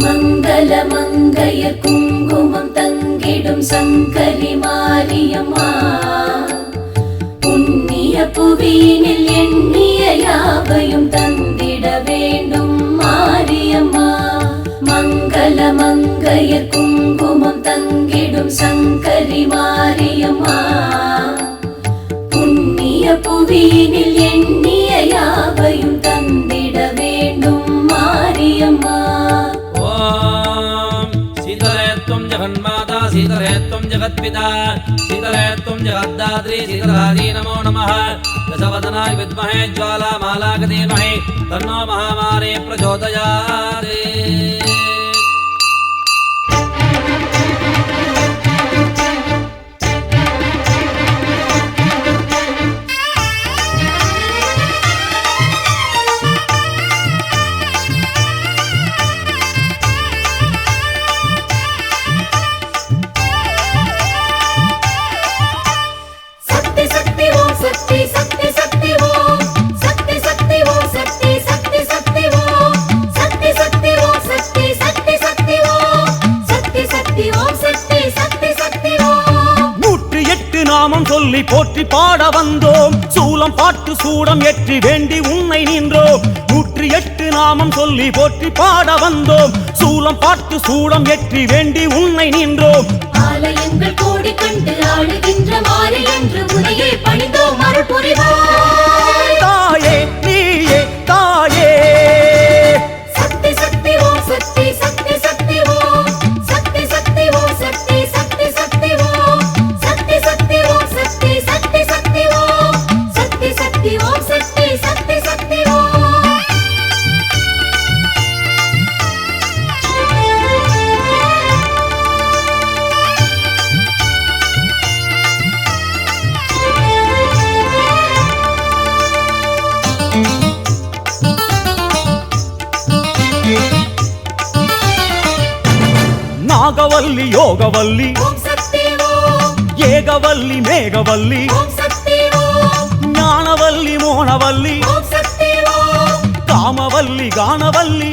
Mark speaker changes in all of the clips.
Speaker 1: மங்கள மங்கைய குங்குமம் தங்கிடும் சங்கரி மாரியம்மா. புண்ணிய புவியினில் எண்ணிய யாவையும் தந்திட வேண்டும் மாரியம்மா. மங்கள மங்கைய குங்குமம் தங்கிடும் சங்கரி மாரியம்மா. புண்ணிய புவியினில் எண்ணிய யாவையும் தந்திட வேண்டும் மாரியம்மா.
Speaker 2: जगन्माता शीतले त्वं जगत्पिता शीतले त्वं जगद्दात्री शीतलादी नमो नमः दशवदनाय विद्महे ज्वालामालाक धीमहि तन्नो महामारी प्रचोदयात्
Speaker 3: பாட வந்தோம். சூலம் பாட்டு சூடம் ஏற்றி வேண்டி உன்னை நின்றோம். நூற்றி எட்டு நாமம் சொல்லி போற்றி பாட வந்தோம். சூலம் பாட்டு சூடம் ஏற்றி வேண்டி உன்னை நின்றோம்.
Speaker 1: ஆலயங்கள் கோடி கண்டு ஆளுகின்ற மாறி என்று உனையே பணிந்தோம். மறுபுரிவோம் నాగవల్లి
Speaker 3: యోగవల్లి. ఏగవల్లి
Speaker 1: మేఘవల్లి. జ్ఞానవల్లి మోనవల్లి
Speaker 3: కామవల్లి గానవల్లి.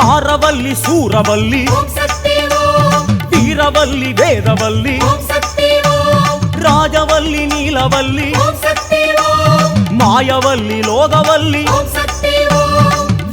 Speaker 1: ఆరవల్లి సూరవల్లి. వీరవల్లి
Speaker 3: వేదవల్లి. రాజవల్లి
Speaker 1: నీలవల్లి. మాయవల్లి లోగవల్లి.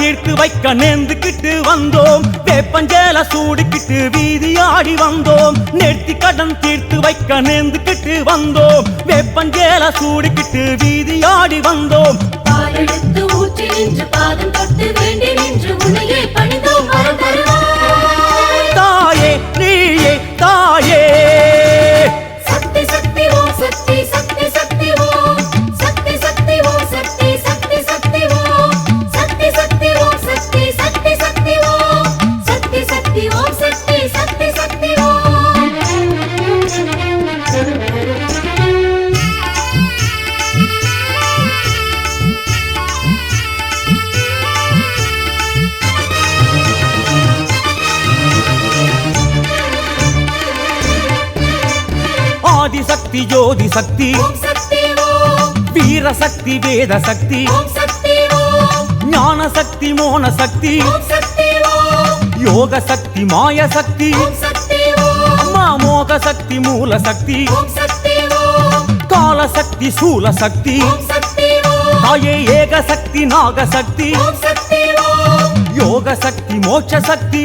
Speaker 3: தீர்த்து வைக்க நேர்ந்துக்கிட்டு வந்தோம். வேப்பஞ்சேல சூடிக்கிட்டு ஆடி வந்தோம். நேர்த்தி கடன் தீர்த்து வைக்க நேர்ந்துக்கிட்டு வந்தோம். வேப்பஞ்சேல சூடிக்கிட்டு ஆடி வந்தோம்.
Speaker 1: பாலெடுத்து ஊற்றி நின்று பாதம் தொட்டு வேண்டி நின்று శక్తి
Speaker 3: జ్యోతి శక్తి వీర శక్తి వేద
Speaker 1: శక్తి జ్ఞాన శక్తి
Speaker 3: మోన శక్తి యోగ శక్తి
Speaker 1: మాయ శక్తి మోగ
Speaker 3: శక్తి మూల శక్తి కాల శక్తి
Speaker 1: శూల శక్తి ఏక
Speaker 3: శక్తి నాగ శక్తి యోగ
Speaker 1: శక్తి మోక్ష శక్తి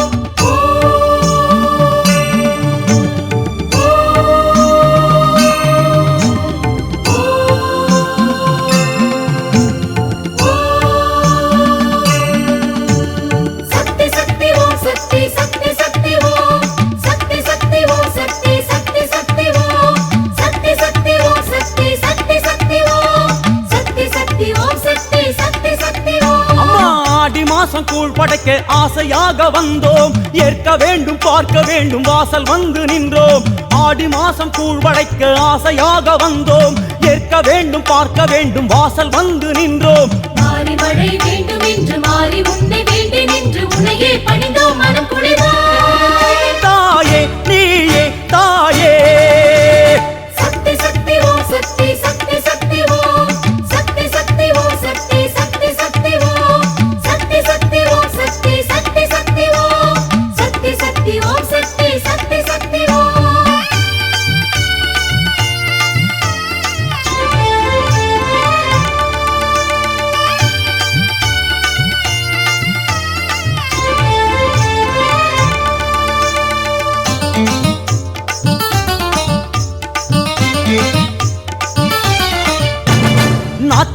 Speaker 3: ஆடி கூழ் படைக்க ஆசையாக வந்தோம். ஏற்க வேண்டும் பார்க்க வேண்டும் வாசல் வந்து நின்றோம். ஆடி மாசம் கூழ் படைக்க ஆசையாக வந்தோம். ஏற்க வேண்டும் பார்க்க வேண்டும் வாசல் வந்து நின்றோம்.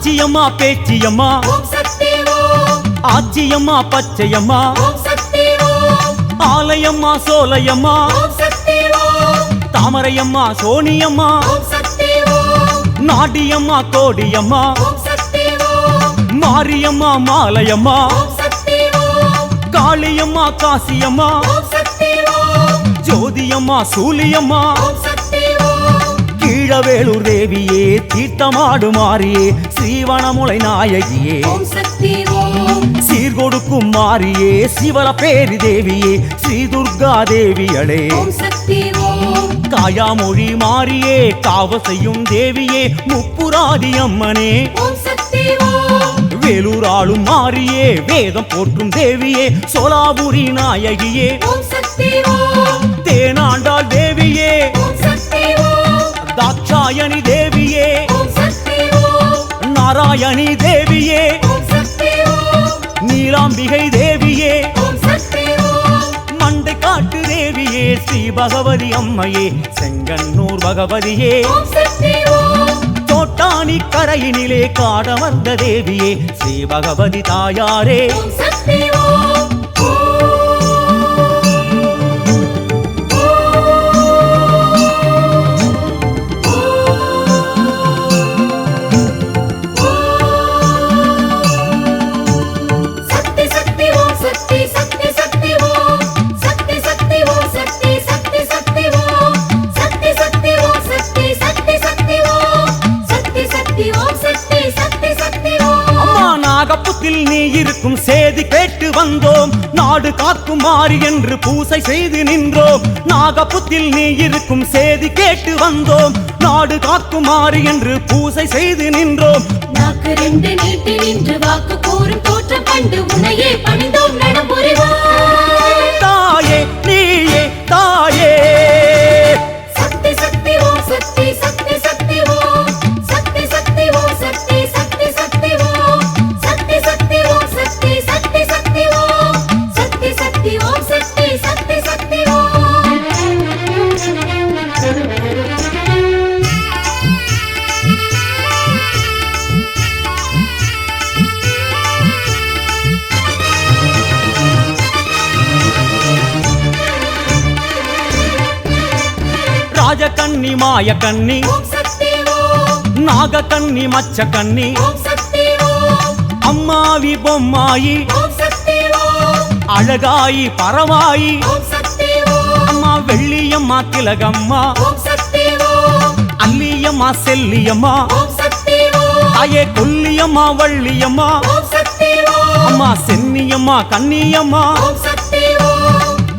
Speaker 3: நாச்சியம்மா பேச்சியம்மா. ஆச்சியம்மா பச்சையம்மா. ஆலயம்மா சோலையம்மா. தாமரையம்மா சோனியம்மா. நாடியம்மா கோடியம்மா. மாரியம்மா மாலையம்மா. காளியம்மா காசியம்மா. ஜோதியம்மா சூலியம்மா. கீழவேலூர் தேவியே தீர்த்தமாடு மாறியே ஸ்ரீவனமுலை நாயகியே சீர்கொடுக்கும் மாறியே சிவல பேரி தேவியே ஸ்ரீ துர்கா தேவியளே காயாமொழி மாறியே காவ செய்யும் தேவியே முப்புராதி அம்மனே.
Speaker 1: ஓம் சக்தி ஓம்.
Speaker 3: வேலூர் ஆளும் மாறியே வேதம் போற்றும் தேவியே சோலாபுரி நாயகியே. தேனாண்டாள் தேவியே. தாட்சாயணி
Speaker 1: ஓம்.
Speaker 3: நாராயணி தேவியே. நீலாம்பிகை தேவியே. மண்டை காட்டு தேவியே ஸ்ரீ பகவதி அம்மையே செங்கன்னூர் பகவதியே. தோட்டானி கரையினிலே காடமர்ந்த தேவியே ஸ்ரீ பகவதி தாயாரே. என்று பூசை செய்து நின்றோம். நாகப்புத்தில் நீ இருக்கும் சேதி கேட்டு வந்தோம். நாடு காக்கும் மாறி என்று பூசை செய்து நின்றோம்.
Speaker 1: நாக்கு ரெண்டு நீட்டி நின்று வாக்கு கூறும் தோற்றம் கண்டு உன்னையே பணிந்தோம் நடமுறைவாய்
Speaker 3: தாயே நீயே தாயே கண்ணி மாய கண்ணி நாக கண்ணி மச்ச கண்ணி அம்மாவி பொம்மாயி. அழகாயி பரவாயி. அம்மா வெள்ளியம்மா திலகம்மா. அல்லியம்மா செல்லியம்மா. தாயே கொல்லியம்மா வள்ளியம்மா. அம்மா சென்னியம்மா கன்னியம்மா.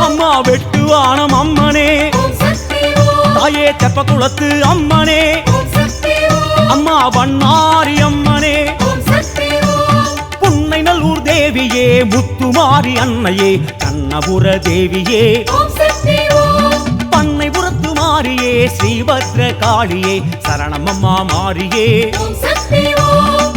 Speaker 3: அம்மா வெட்டுவானம் அம்மனே. தாயே தெப்பக்குளத்து அம்மனே.
Speaker 1: ஓம் சக்தி ஓம்.
Speaker 3: அம்மா வண்ணாரி அம்மனே. புன்னை நல்லூர் தேவியே முத்துமாரி அன்னையே கண்ணபுர தேவியே.
Speaker 1: ஓம் சக்தி ஓம்.
Speaker 3: பண்ணை புறத்து மாறியே ஸ்ரீபத்ர காளியே
Speaker 1: ஓம் சக்தி ஓம்.